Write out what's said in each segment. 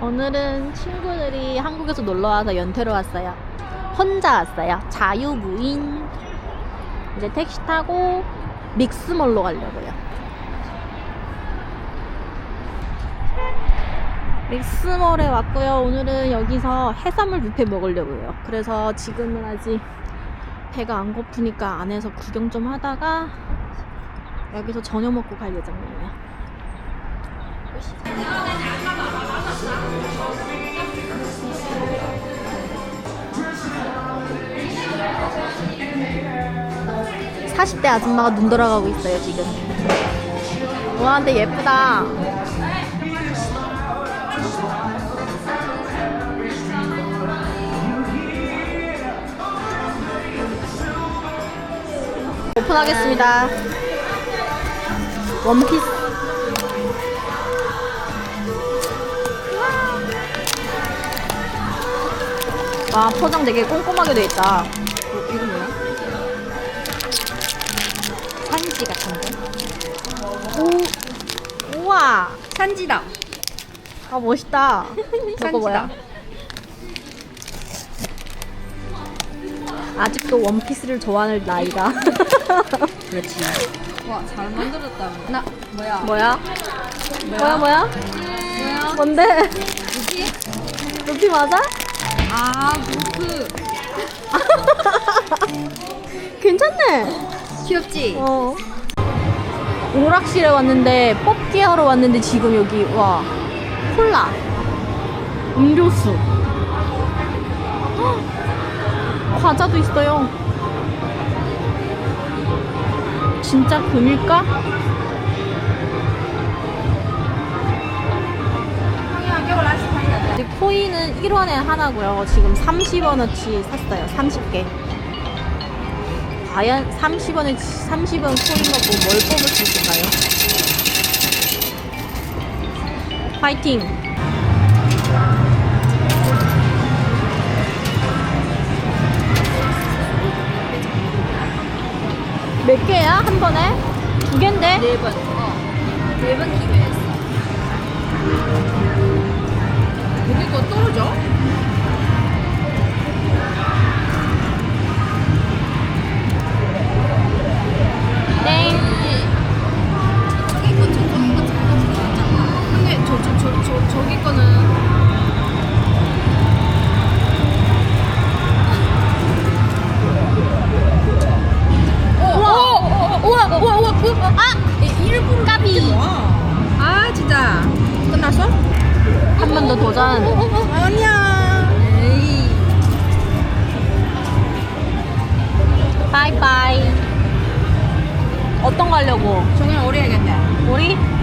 오늘은 친구들이 한국에서 놀러 와서 연태로 왔어요. 혼자 왔어요. 자유무인. 이제 택시 타고 믹스몰로 가려고요. 믹스몰에 왔고요. 오늘은 여기서 해산물 뷔페 먹으려고요. 그래서 지금은 아직 배가 안 고프니까 안에서 구경 좀 하다가 여기서 저녁 먹고 갈 예정이에요. 40대 아줌마가 눈 돌아가고 있어요, 지금. 와, 근데 예쁘다. 오픈하겠습니다. 원피스. 와, 포장 되게 꼼꼼하게 돼 있다. 어, 이거 뭐야? 산지 같은데? 오, 우와. 산지다. 아, 멋있다. 저거 뭐야? 아직도 원피스를 좋아하는 나이다. 그렇지. 와, 잘 만들었다. 나 뭐야? 뭐야? 뭐야, 뭐야? 뭐야? 뭔데? 뭐지? 루피 맞아? 아, 루프. 괜찮네. 귀엽지? 어. 오락실에 왔는데 뽑기 하러 왔는데 지금 여기 와 콜라 음료수 헉, 과자도 있어요. 진짜 금일까? 코인은 1원에 하나고요. 지금 30원어치 샀어요. 30개. 과연 30원에 30원 코인 갖고 뭘 뽑을 수 있을까요? 파이팅! 몇 개야? 한 번에? 두 개인데? 네 번. 어. 네번 기회했어. 여기 거 떨어져? 땡! 저기 거, 저, 저기 거잘 만들었잖아. 근데 저, 저, 저, 저, 저기 거는. 우와! 우와! 우와! 우와! 우와! 아! 일부러 까비! 아, 진짜. 끝났어? 한 번 더 도전. 바이바이. 어떤 거 하려고? 정말 오래 해야겠네. 우리?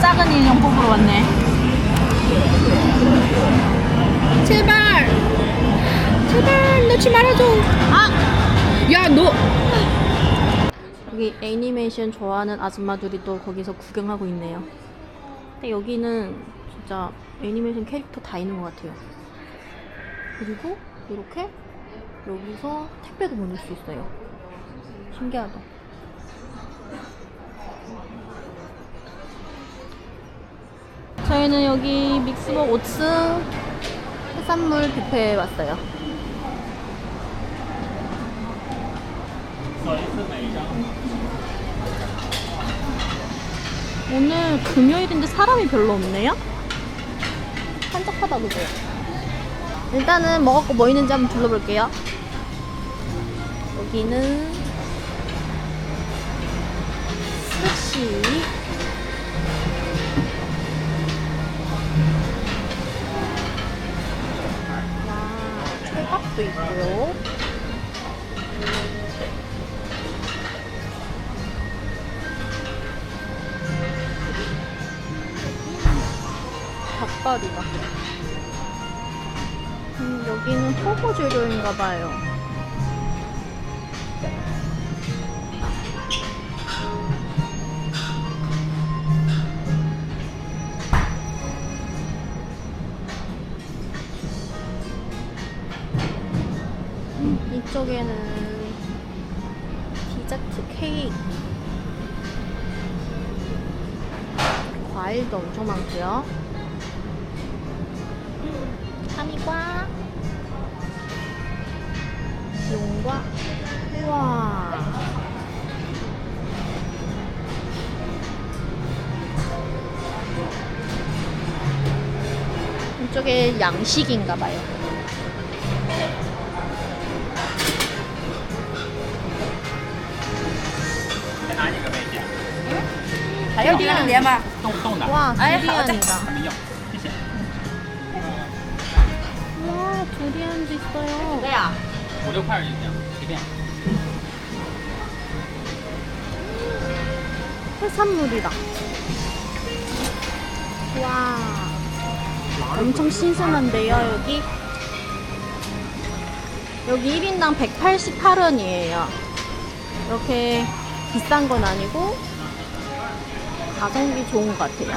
작은 인형 뽑으러 왔네. 제발 제발 놓지 말아줘. 아! 야 너. 여기 애니메이션 좋아하는 아줌마들이 또 거기서 구경하고 있네요. 근데 여기는 진짜 애니메이션 캐릭터 다 있는 것 같아요. 그리고 이렇게 여기서 택배도 보낼 수 있어요. 신기하다. 저희는 여기 믹스먹 오츠 해산물 뷔페에 왔어요. 오늘 금요일인데 사람이 별로 없네요? 한적하다 그죠? 일단은 거뭐 있는지 한번 둘러볼게요. 여기는 스시 것도 있고요. 닭다리다. 음, 여기는 허거 재료인가 봐요. 이쪽에는 디저트 케이크. 과일도 엄청 많고요. 한이과, 용과, 우와. 이쪽에 양식인가 봐요. 还有第二碟吗？冻冻的， 와, 哎好的 두리안이다. 还没用，谢谢。 와, 두리안도 있어요. 对呀。五六块就行，随便。 해산물이다. 와, 엄청 신선한데요, 여기? 여기 1인당 188원이에요. 이렇게 비싼 건 아니고, 가성비 좋은 것 같아요.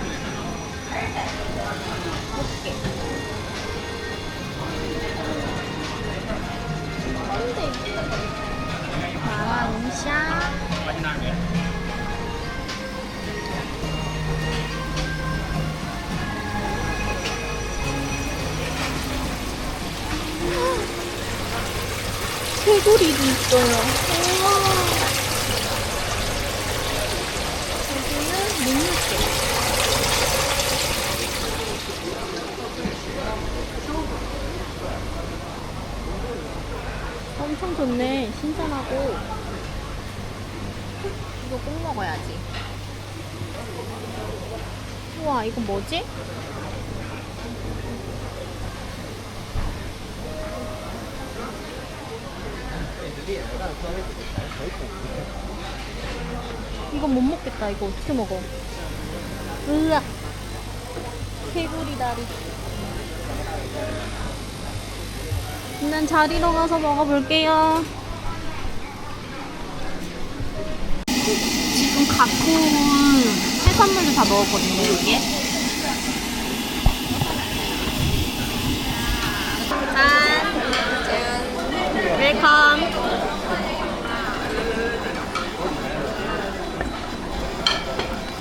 돌이도 있어요. 좋네. 신선하고. 이거 꼭 먹어야지. 우와, 이거 뭐지? 이건 못 먹겠다. 이거 어떻게 먹어? 으악. 개구리 다리. 난 자리로 가서 먹어볼게요. 지금 갖고 온 해산물도 다 먹었거든요, 여기에. 짠. 웰컴.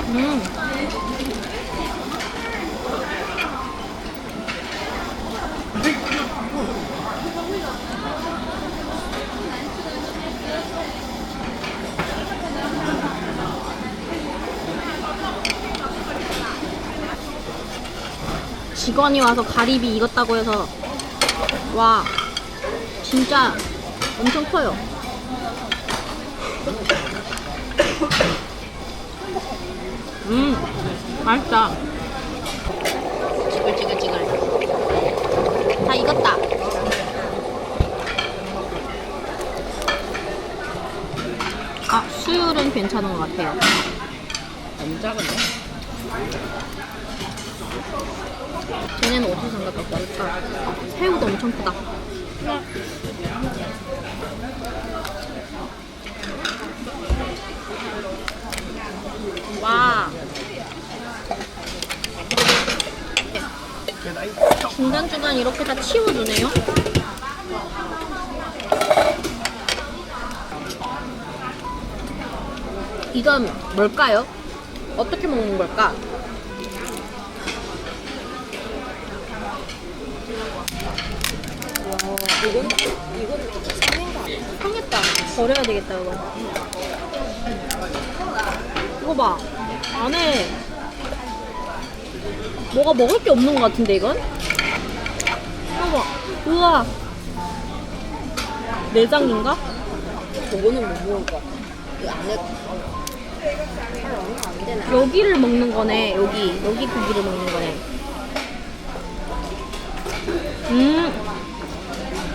음. 직원이 와서 가리비 익었다고 해서 와 진짜 엄청 커요. 음, 맛있다. 지글지글지글. 다 익었다. 아, 수율은 괜찮은 것 같아요. 너무 작은데? 쟤네는 어디서 생각할까? 일단 새우도 엄청 크다. 와. 중간중간 이렇게 다 치워주네요. 이건 뭘까요? 어떻게 먹는 걸까? 이건 이건 상한 거 아니야? 상했다. 버려야 되겠다, 이거. 이거 봐. 안에 뭐가 먹을 게 없는 것 같은데, 이건? 이거 봐. 우와. 내장인가? 저거는 못 먹을 것 같아. 이 안에 안 되나? 여기를 먹는 거네, 여기. 여기 고기를 먹는 거네. 음.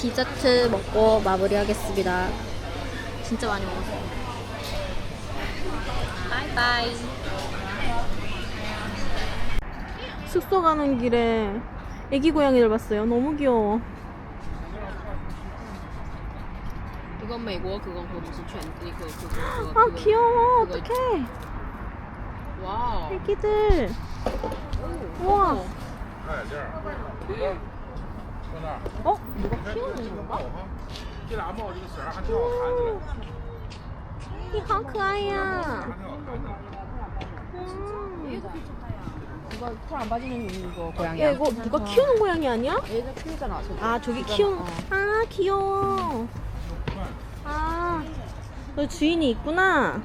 디저트 먹고 마무리하겠습니다. 진짜 많이 먹었어요. 바이바이. 숙소 가는 길에 애기 고양이를 봤어요. 너무 귀여워. 이건 메고 그건 그 무슨 전, 이거 그거 그거. 아 그거, 귀여워. 그거. 어떡해. 와우. 애기들. 오, 우와. 오. 어? 누가 키우는 건가? 오, 이한 그아이야. 누가 털안 빠지는 이거 어, 고양이야. 야, 이거 누가 어. 키우는 고양이 아니야? 얘가 키우잖아. 저기. 아, 저기 키우는. 어. 아, 귀여워. 아, 너 주인이 있구나.